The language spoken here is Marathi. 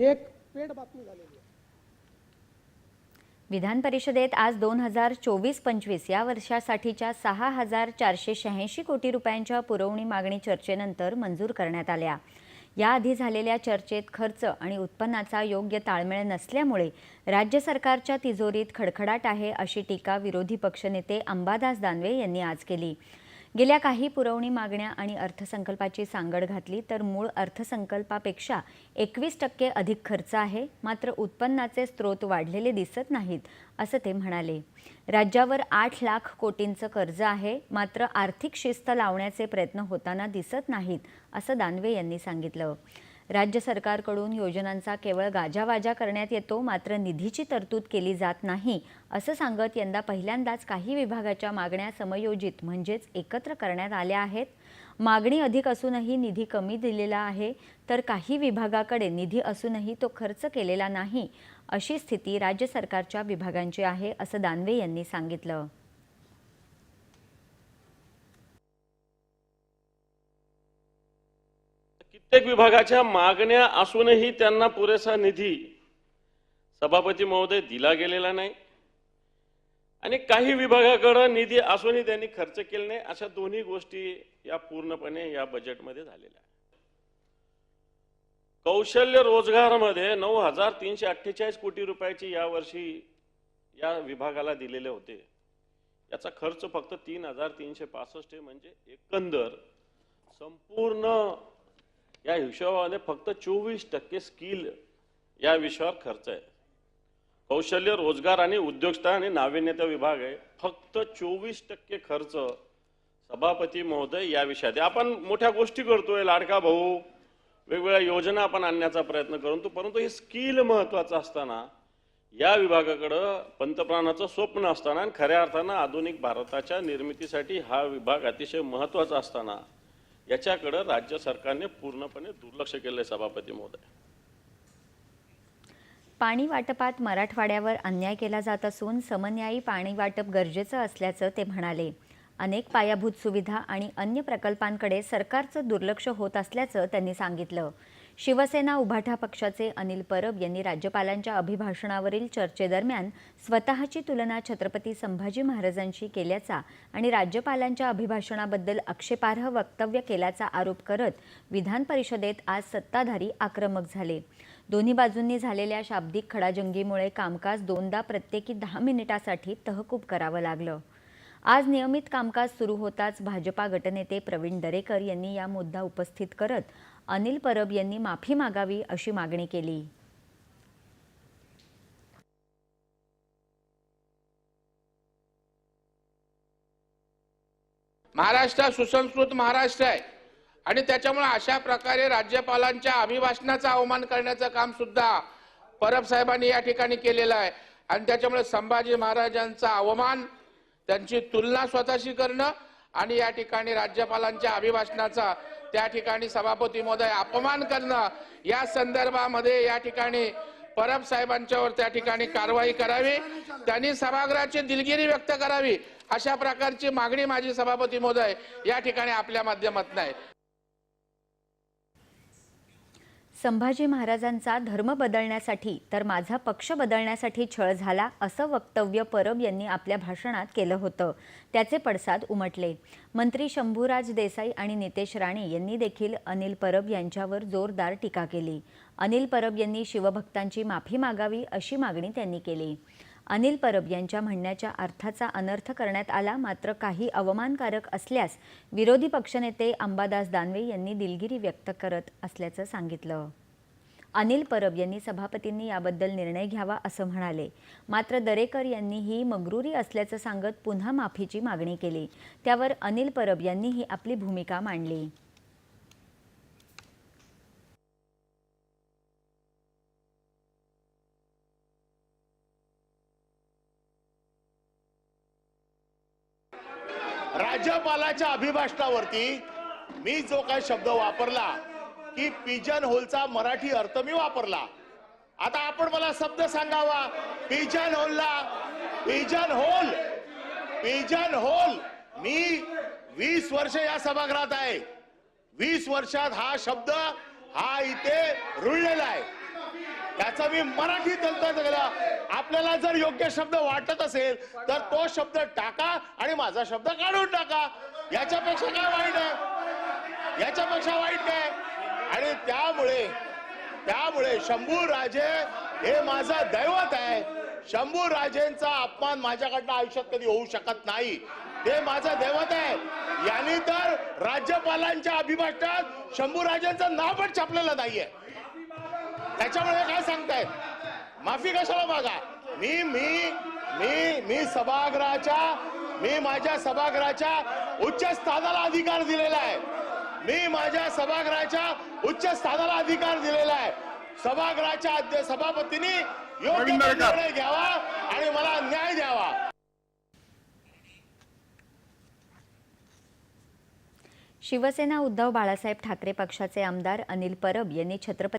एक पेड बातमी झालेली आहे. विधान परिषदेत आज दोन हजार चोवीस पंचवीस या वर्षासाठीच्या सहा हजार चारशे शहाऐंशी कोटी रुपयांच्या पुरवणी मागणी चर्चेनंतर मंजूर करण्यात आल्या. याआधी झालेल्या चर्चेत खर्च आणि उत्पन्नाचा योग्य ताळमेळ नसल्यामुळे राज्य सरकारच्या तिजोरीत खडखडाट आहे अशी टीका विरोधी पक्षनेते अंबादास दानवे यांनी आज केली. गेल्या काही पुरवणी मागण्या आणि अर्थसंकल्पाची सांगड घातली तर मूळ अर्थसंकल्पापेक्षा एकवीस टक्के अधिक खर्च आहे. मात्र उत्पन्नाचे स्रोत वाढलेले दिसत नाहीत असं ते म्हणाले. राज्यावर आठ लाख कोटींचं कर्ज आहे. मात्र आर्थिक शिस्त लावण्याचे प्रयत्न होताना दिसत नाहीत असं दानवे यांनी सांगितलं. राज्य सरकारकडून योजनांचा केवळ गाजावाजा करण्यात येतो मात्र निधीची तरतूद केली जात नाही असं सांगत यंदा पहिल्यांदाच काही विभागाच्या मागण्या समयोजित म्हणजेच एकत्र करण्यात आल्या आहेत. मागणी अधिक असूनही निधी कमी दिलेला आहे तर काही विभागाकडे निधी असूनही तो खर्च केलेला नाही अशी स्थिती राज्य सरकारच्या विभागांची आहे असं दानवे यांनी सांगितलं. प्रत्येक विभागाच्या मागण्या असूनही त्यांना पुरेसा निधी सभापती महोदय दिला गेलेला नाही. आणि काही विभागाकडे निधी असूनही त्यांनी खर्च केले नाही. अशा दोन्ही गोष्टी या पूर्णपणे या बजेटमध्ये झालेल्या आहेत. कौशल्य रोजगारमध्ये नऊ हजार तीनशे अठ्ठेचाळीस कोटी रुपयाची यावर्षी या विभागाला दिलेले होते. याचा खर्च फक्त तीन हजार तीनशे पासष्ट म्हणजे एकंदर संपूर्ण या हिशोबामध्ये फक्त चोवीस टक्के स्किल या विषयावर खर्च आहे. कौशल्य रोजगार आणि उद्योजकता आणि नाविन्यता विभाग आहे. फक्त चोवीस टक्के खर्च सभापती महोदय या विषयात आहे. आपण मोठ्या गोष्टी करतोय लाडका भाऊ. वेगवेगळ्या योजना आपण आणण्याचा प्रयत्न करतो परंतु हे स्किल महत्वाचं असताना या विभागाकडं पंतप्रधानाचं स्वप्न असताना आणि खऱ्या अर्थानं आधुनिक भारताच्या निर्मितीसाठी हा विभाग अतिशय महत्त्वाचा असताना याच्याकडं राज्य सरकारने पूर्णपणे दुर्लक्ष केलंय सभापती महोदय. पाणी वाटपात मराठवाड्यावर अन्याय केला जात असून समन्यायी पाणी वाटप गरजेचं असल्याचं ते म्हणाले. अनेक पायाभूत सुविधा आणि अन्य प्रकल्पांकडे सरकारचं दुर्लक्ष होत असल्याचं त्यांनी सांगितलं. शिवसेना उभाठा पक्षाचे अनिल परब यांनी राज्यपालांच्या अभिभाषणावरील चर्चेदरम्यान स्वतःची तुलना छत्रपती संभाजी महाराजांशी केल्याचा आणि राज्यपालांच्या अभिभाषणाबद्दल आक्षेपार्ह वक्तव्य केल्याचा आरोप करत विधान परिषदेत आज सत्ताधारी आक्रमक झाले. दोन्ही बाजूंनी झालेल्या शाब्दिक खडाजंगीमुळे कामकाज दोनदा प्रत्येकी दहा मिनिटासाठी तहकूब करावं लागलं. आज नियमित कामकाज सुरू होताच भाजपा गटनेते प्रवीण दरेकर यांनी या मुद्दा उपस्थित करत अनिल परब यांनी माफी मागावी अशी मागणी केली. महाराष्ट्र सुसंस्कृत महाराष्ट्र आहे. आणि त्याच्यामुळे अशा प्रकारे राज्यपालांच्या अभिभाषणाचा अवमान करण्याचं काम सुद्धा परब साहेबांनी या ठिकाणी केलेलं आहे. आणि त्याच्यामुळे संभाजी महाराजांचा अवमान त्यांची तुलना स्वतःशी करणं आणि या ठिकाणी राज्यपालांच्या अभिभाषणाचा त्या ठिकाणी सभापती महोदय अपमान करणं या संदर्भामध्ये या ठिकाणी परब साहेबांच्यावर त्या ठिकाणी कारवाई करावी त्यांनी सभागृहाची दिलगिरी व्यक्त करावी अशा प्रकारची मागणी माझी सभापती महोदय या ठिकाणी आपल्या माध्यमात नाही संभाजी महाराजांचा धर्म बदलण्यासाठी तर माझा पक्ष बदलण्यासाठी छळ झाला असं वक्तव्य परब यांनी आपल्या भाषणात केलं होतं. त्याचे पडसाद उमटले. मंत्री शंभूराज देसाई आणि नितेश राणे यांनी देखील अनिल परब यांच्यावर जोरदार टीका केली. अनिल परब यांनी शिवभक्तांची माफी मागावी अशी मागणी त्यांनी केली. अनिल परब यांच्या म्हणण्याच्या अर्थाचा अनर्थ करण्यात आला. मात्र काही अवमानकारक असल्यास विरोधी पक्षनेते अंबादास दानवे यांनी दिलगिरी व्यक्त करत असल्याचं सांगितलं. अनिल परब यांनी सभापतींनी याबद्दल निर्णय घ्यावा असं म्हणाले. मात्र दरेकर यांनी ही मगरुरी असल्याचं सांगत पुन्हा माफीची मागणी केली. त्यावर अनिल परब यांनीही आपली भूमिका मांडली. राज्यपालाच्या अभिभाषणावरती मी जो काही शब्द वापरला की पिजन होलचा मराठी अर्थ मी वापरला. आता आपण मला शब्द सांगावा. पिजन होलला पिजन होल पिजन होल. मी वीस वर्ष या सभागृहात आहे. वीस वर्षात हा शब्द हा इथे रुळलेला आहे. त्याचा मी मराठी तंत्र आपल्याला जर योग्य शब्द वाटत असेल तर तो शब्द टाका आणि माझा शब्द काढून टाका. याच्यापेक्षा काय वाईट आहे? याच्यापेक्षा वाईट काय? आणि त्यामुळे त्यामुळे शंभू राजे हे माझं दैवत आहे. शंभू राजेंचा अपमान माझ्याकडनं आयुष्यात कधी होऊ शकत नाही. ते माझं दैवत आहे. यांनी तर राज्यपालांच्या अभिभाषणात शंभू राजेंचं नाव पण छापलेलं नाहीये. त्याच्यामुळे काय सांगतायत? माफी कशाला मागा? मी मी मी मी सभागृहाच्या मी माझ्या सभागृहाच्या उच्च स्थानाला अधिकार दिलेला आहे. मी माझ्या सभागृहाच्या उच्च स्थानाला अधिकार दिलेला आहे. सभागृहाच्या अध्य सभापतींनी योग्य निर्णय घ्यावा आणि मला न्याय द्यावा. शिवसेना उद्धव बाळासाहेब ठाकरे पक्षाचे आमदार अनिल परब यांनी छत्रपती